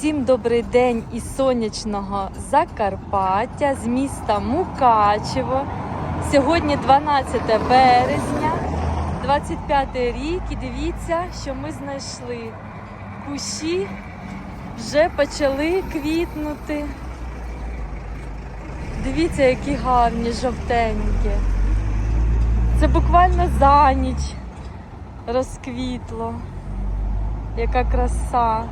Всім добрий день із сонячного Закарпаття з міста Мукачево. Сьогодні 12 березня, 25 рік, і дивіться, що ми знайшли. Кущі вже почали квітнути. Дивіться, які гарні, жовтенькі. Це буквально за ніч розквітло. Яка краса.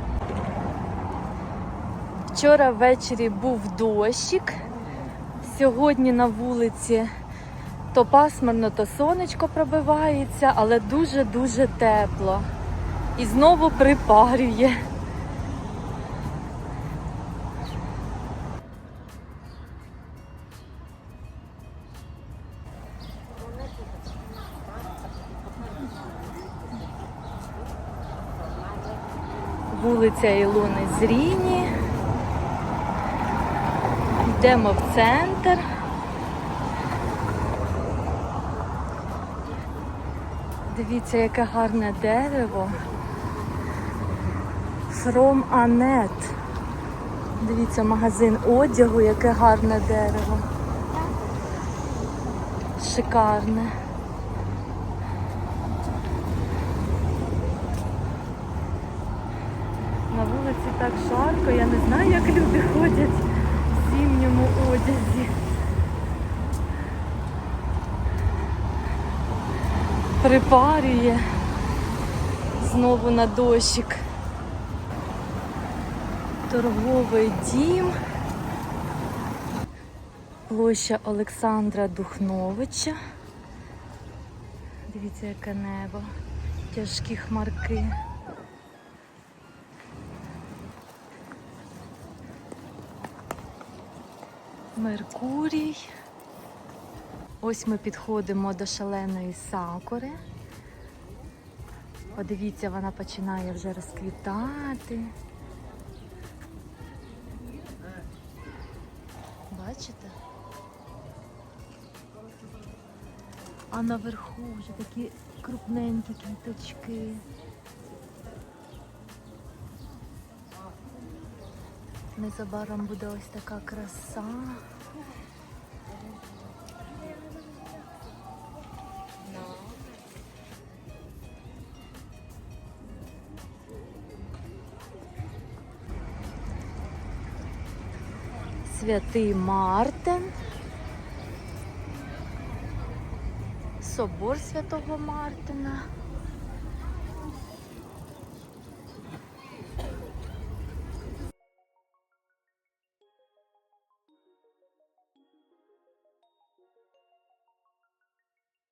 Вчора ввечері був дощик. Сьогодні на вулиці то пасмурно, то сонечко пробивається, але дуже-дуже тепло. І знову припарює. Вулиця Ілони Зріні. Йдемо в центр. Дивіться, яке гарне дерево. From Annette. Дивіться, магазин одягу, яке гарне дерево. Шикарне. На вулиці так жарко, я не знаю, як люди ходять зимньому одязі. Припарює знову на дощик. Торговий дім. Площа Олександра Духновича. Дивіться, яке небо. Тяжкі хмарки. Меркурій. Ось ми підходимо до шаленої сакури. Подивіться, вона починає вже розквітати. Бачите? А наверху вже такі крупненькі квіточки. Незабаром буде ось така краса. Святий Мартин. Собор Святого Мартина.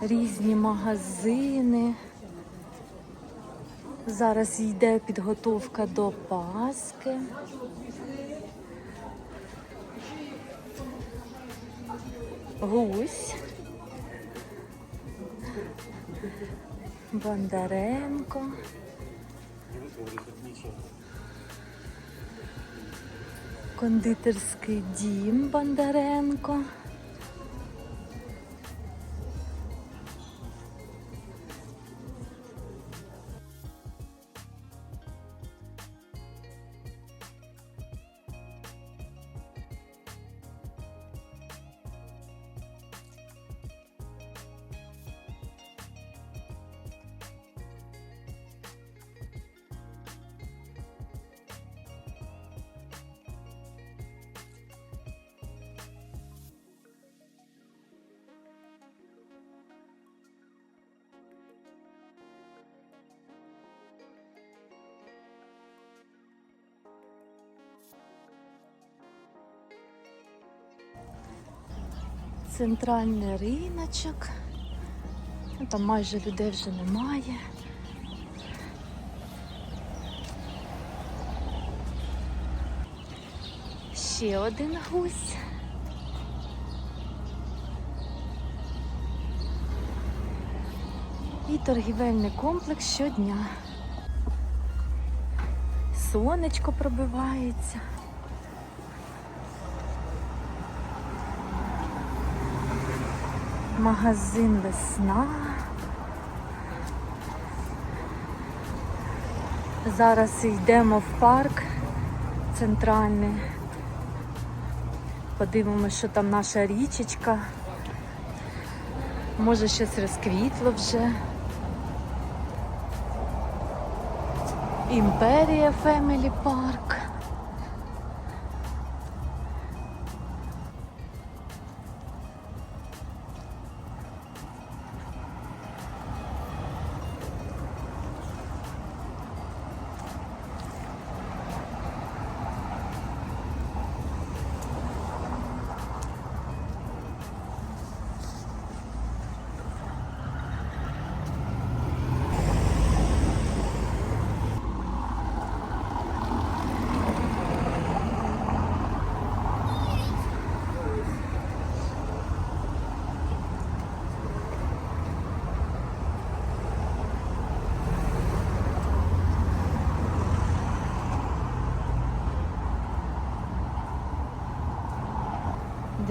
різні магазини. Зараз йде підготовка до Пасхи. Гусь. Бондаренко. Кондитерський дім Бондаренко. Центральний риночок. Ну, Там майже людей вже немає. ще один гусь. І торгівельний комплекс щодня. Сонечко пробивається. Магазин весна. Зараз йдемо в парк центральний. Подивимося, що там наша річечка. Може щось розквітло вже. Імперія Фемілі Парк.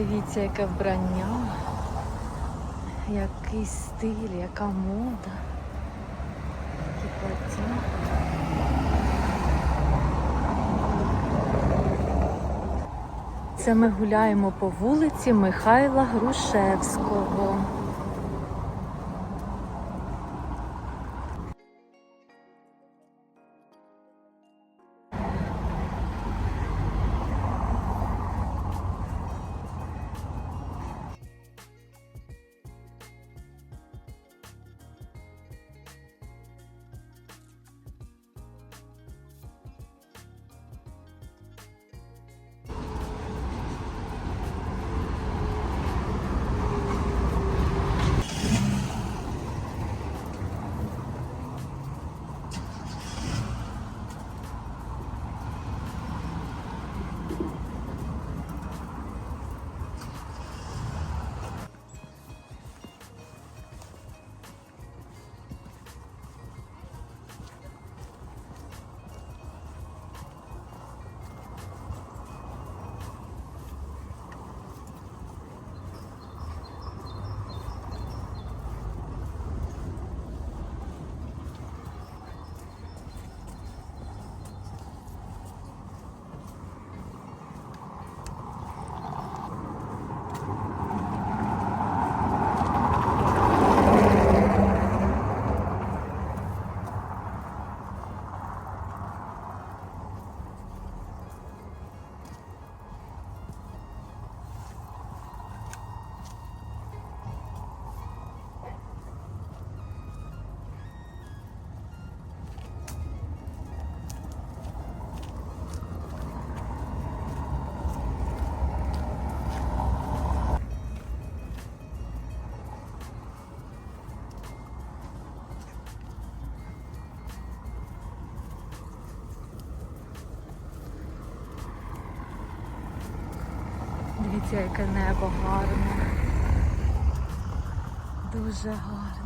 Дивіться, яке вбрання, який стиль, яка мода, які плаття. Це ми гуляємо по вулиці Михайла Грушевського. Яке небо гарне. Дуже гарне.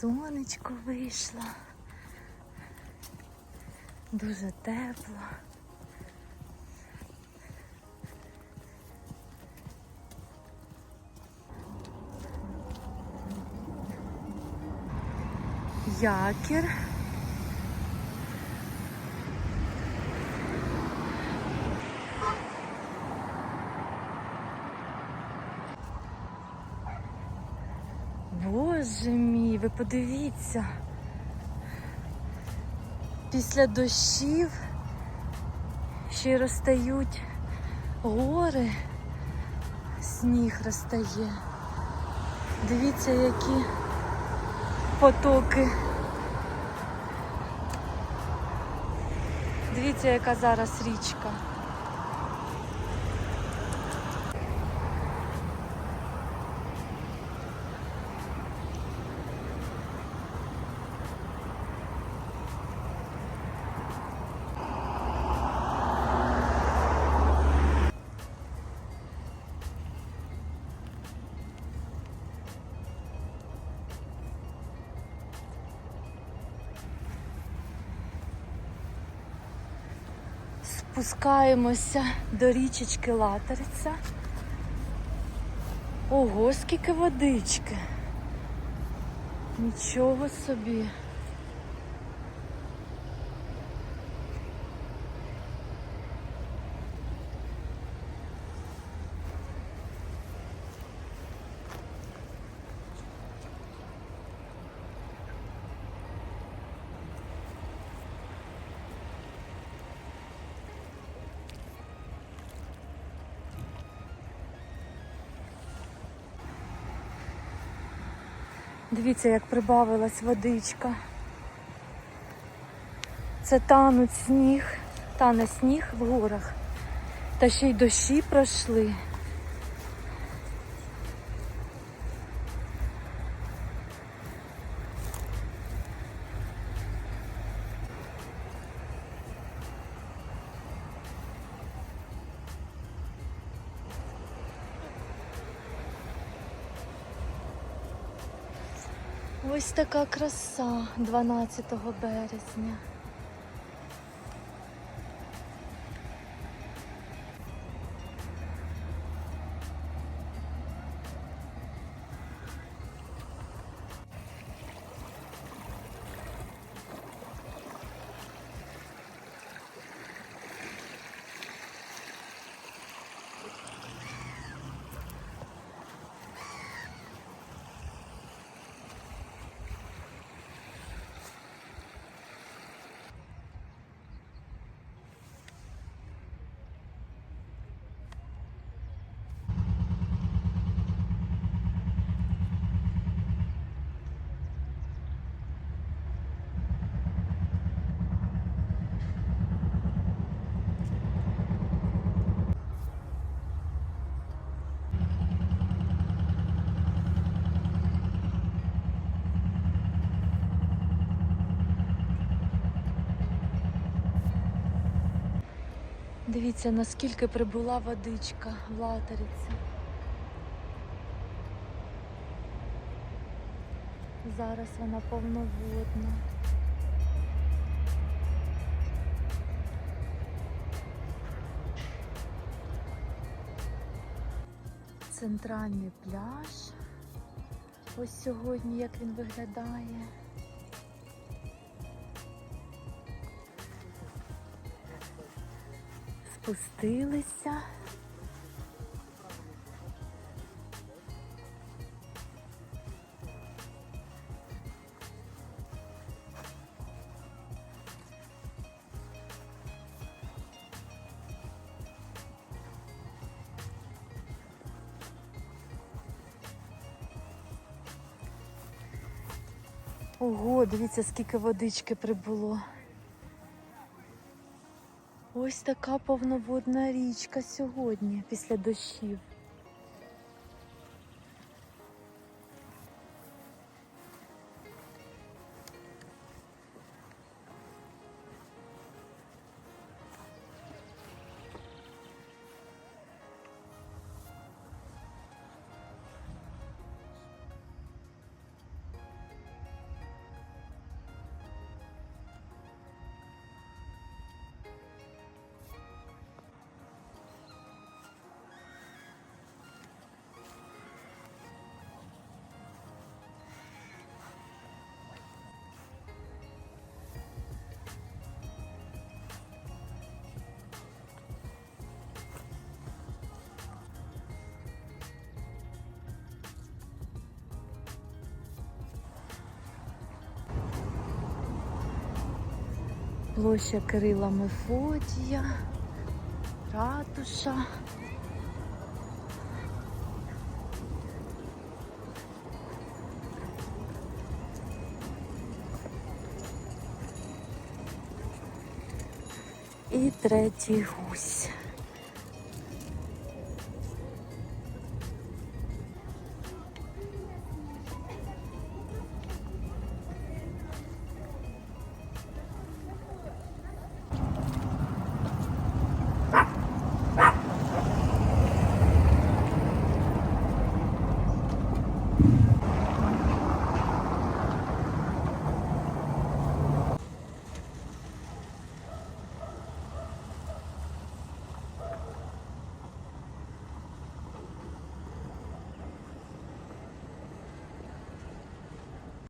Сонечко вийшло. Дуже тепло. Якір. Ви подивіться. Після дощів ще й розтають гори, сніг розтає. Дивіться, які потоки. Дивіться, яка зараз річка. Спускаємося до річечки Латериця. Ого, скільки водички. Нічого собі. Дивіться, як прибавилась водичка. Це тануть сніг, тане сніг в горах. Та ще й дощі пройшли. Ось така краса 12 березня. Дивіться, наскільки прибула водичка в латериці. Зараз вона повноводна. Центральний пляж. Ось сьогодні як він виглядає. Спустилися. Ого, дивіться, скільки водички прибуло. Ось така повноводна річка сьогодні після дощів. Площа Кирила Мефодія, ратуша. І третій гусь.